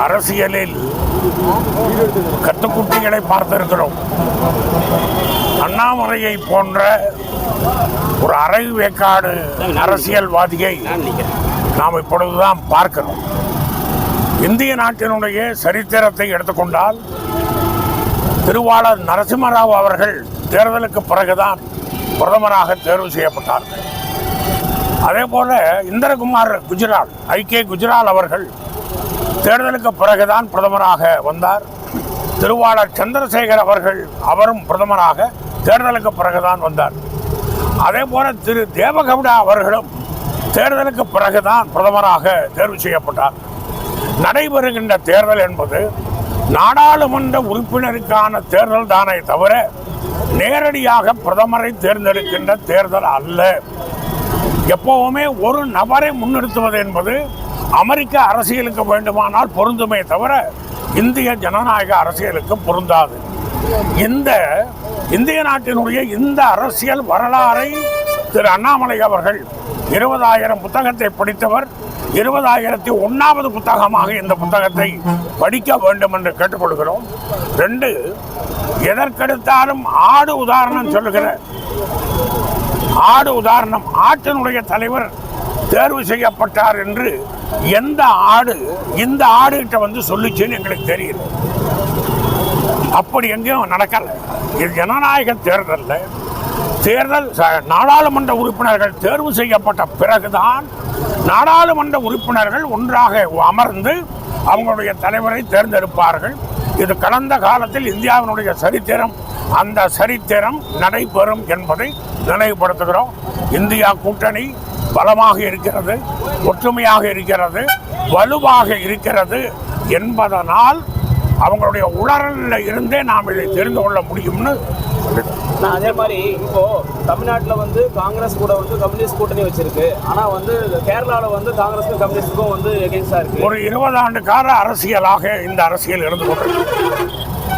அரசியலில் கத்துக்குட்டிகளை பார்த்திருக்கிறோம். அண்ணாமலையை போன்ற ஒரு அரை வேக்காடு அரசியல்வாதியை நாம் இப்பொழுதுதான் பார்க்கிறோம். இந்திய நாட்டினுடைய சரித்திரத்தை எடுத்துக்கொண்டால் திருவாளர் நரசிம்மராவ் அவர்கள் தேர்தலுக்கு பிறகுதான் பிரதமராக தேர்வு செய்யப்பட்டார்கள். அதே போல இந்திரகுமார் குஜரால் ஐக்கிய குஜரால் அவர்கள் தேர்தலுக்கு பிறகுதான் பிரதமராக வந்தார். திருவாளர் சந்திரசேகர் அவர்கள் அவரும் பிரதமராக தேர்தலுக்கு பிறகுதான் வந்தார். அதே போல திரு தேவகவுடா அவர்களும் தேர்தலுக்கு பிறகுதான் பிரதமராக தேர்வு செய்யப்பட்டார். நடைபெறுகின்ற தேர்தல் என்பது நாடாளுமன்ற உறுப்பினருக்கான தேர்தல் தானே தவிர நேரடியாக பிரதமரை தேர்ந்தெடுக்கின்ற தேர்தல் அல்ல. எப்பவுமே ஒரு நபரை முன்னிறுத்துவது என்பது அமெரிக்க அரசியலுக்கு வேண்டுமானால் பொருந்துமே தவிர இந்திய ஜனநாயக அரசியலுக்கு பொருந்தாது. இந்த இந்திய நாட்டினுடைய இந்த அரசியல் வரலாறை திரு அண்ணாமலை அவர்கள் இருபதாயிரம் புத்தகத்தை படித்தவர் இருபதாயிரத்தி ஒன்றாவது புத்தகமாக இந்த புத்தகத்தை படிக்க வேண்டும் என்று கேட்டுக்கொள்கிறோம். ரெண்டு எதற்கெடுத்தாலும் ஆடு உதாரணம் சொல்லுகிற ஆடு உதாரணம் ஆட்டினுடைய தலைவர் தேர்வு செய்யப்பட்டார் என்று எந்த ஆடு இந்த ஆடுகிட்ட வந்து சொல்லிச்சுன்னு எங்களுக்கு தெரியல அப்படி எங்கேயும் நடக்கலை. இது ஜனநாயக தேர்தலில் தேர்தல் ச- நாடாளுமன்ற உறுப்பினர்கள் தேர்வு செய்யப்பட்ட பிறகுதான் நாடாளுமன்ற உறுப்பினர்கள் ஒன்றாக அமர்ந்து அவங்களுடைய தலைவரை தேர்ந்தெடுப்பார்கள். இது கடந்த காலத்தில் இந்தியாவினுடைய சரித்திரம். அந்த சரித்திரம் நடைபெறும் என்பதை நினைவுபடுத்துகிறோம். இந்தியா கூட்டணி பலமாக இருக்கிறது ஒற்றுமையாக இருக்கிறது வலுவாக இருக்கிறது என்பதனால் அவங்களுடைய உளறலில் இருந்தே நாம் இதை தெரிந்து கொள்ள முடியும்னு நான் அதே மாதிரி இப்போ தமிழ்நாட்டில் வந்து காங்கிரஸ் கூட வந்து கம்யூனிஸ்ட் கூட்டணி வச்சிருக்கு. ஆனா வந்து கேரளாவில் வந்து காங்கிரஸுக்கும் கம்யூனிஸ்டுக்கும் வந்து எகென்ஸ்டா இருக்கு. ஒரு இருபது ஆண்டு கால அரசியலாக இந்த அரசியல் இருந்து கொண்டிருக்கிறது.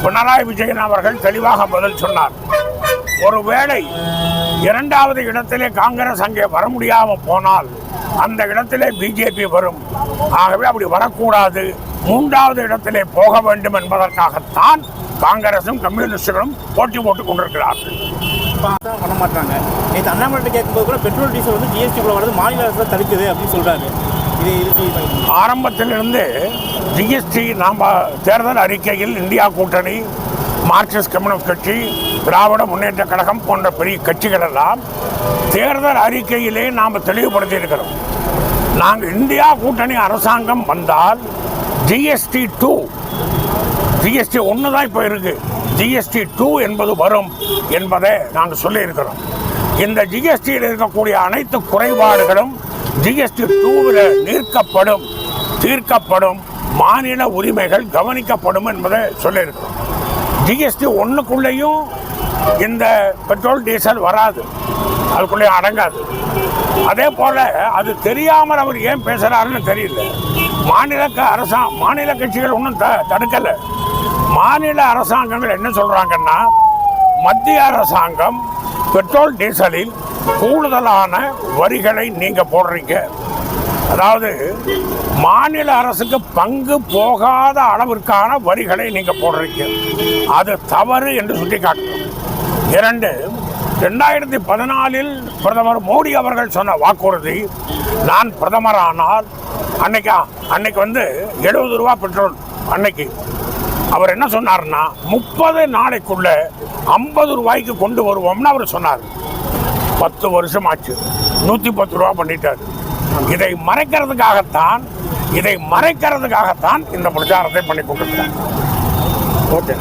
பினராயி விஜயன் அவர்கள் தெளிவாக பதில் சொன்னார். ஒருவேளை இரண்டாவது இடத்திலே காங்கிரஸ் அங்கே வர முடியாம போனால் அந்த இடத்திலே பிஜேபி வரும். ஆகவே அப்படி வரக்கூடாது. மூன்றாவது இடத்திலே போக வேண்டும் என்பதற்காகத்தான் காங்கிரசும் கம்யூனிஸ்டுகளும் போட்டி போட்டுக் கொண்டிருக்கிறார்கள். பண்ண மாட்டாங்க. நேற்று அண்ணாமலை கேட்கும்போது கூட பெட்ரோல் டீசல் வந்து ஜிஎஸ்டிக்குள்ள வரது மாநில அரசு தடுக்குது அப்படின்னு இதுக்கு ஆரம்பத்திலிருந்து ஜிஎஸ்டி நாம் தேர்தல் அறிக்கையில் இந்தியா கூட்டணி மார்க்சிஸ்ட் கம்யூனிஸ்ட் கட்சி திராவிட முன்னேற்ற கழகம் போன்ற பெரிய கட்சிகள் எல்லாம் தேர்தல் அறிக்கையிலே நாம் தெளிவுபடுத்தி இருக்கிறோம் நாங்கள் இந்தியா கூட்டணி அரசாங்கம் வந்தால் ஜிஎஸ்டி டூ ஜிஎஸ்டி ஒன்று தான் இப்போ இருக்கு. ஜிஎஸ்டி டூ என்பது வரும் என்பதை நாங்கள் சொல்லியிருக்கிறோம். இந்த ஜிஎஸ்டியில் இருக்கக்கூடிய அனைத்து குறைபாடுகளும் ஜிஎஸ்டி டூவில் நீர்க்கப்படும் தீர்க்கப்படும் மாநில உரிமைகள் கவனிக்கப்படும் என்பதை சொல்லியிருக்கிறோம். ஜிஎஸ்டி ஒன்றுக்குள்ளேயும் இந்த பெட்ரோல் டீசல் வராது. அதுக்குள்ளே அடங்காது. அதே போல் அது தெரியாமல் அவர் ஏன் பேசுகிறாருன்னு தெரியல. மாநில க- அரசா மாநில கட்சிகள் ஒன்றும் த தடுக்கலை. மாநில அரசாங்கங்கள் என்ன சொல்கிறாங்கன்னா மத்திய அரசாங்கம் பெட்ரோல் டீசலில் கூடுதலான வரிகளை நீங்கள் போடுறீங்க. அதாவது மாநில அரசுக்கு பங்கு போகாத அளவிற்கான வரிகளை நீங்கள் போடுறீங்க. அது தவறு என்று சுட்டிக்காட்டுறோம் இரண்டு ரெண்டாயிரத்தி பதினாலில் பிரதமர் மோடி அவர்கள் சொன்ன வாக்குறுதி நான் பிரதமரானால் அன்னைக்கா அன்னைக்கு வந்து எழுபது ரூபா பெட்ரோல் அன்னைக்கு. அவர் என்ன சொன்னார்னா முப்பது நாளைக்குள்ள ஐம்பது ரூபாய்க்கு கொண்டு வருவோம்னு அவர் சொன்னார். பத்து வருஷம் ஆச்சு நூற்றி பத்து ரூபா பண்ணிட்டார். இதை மறைக்கிறதுக்காகத்தான் இதை மறைக்கிறதுக்காகத்தான் இந்த பிரச்சாரத்தை பண்ணி கொண்டிருக்கிறார். ஓகே.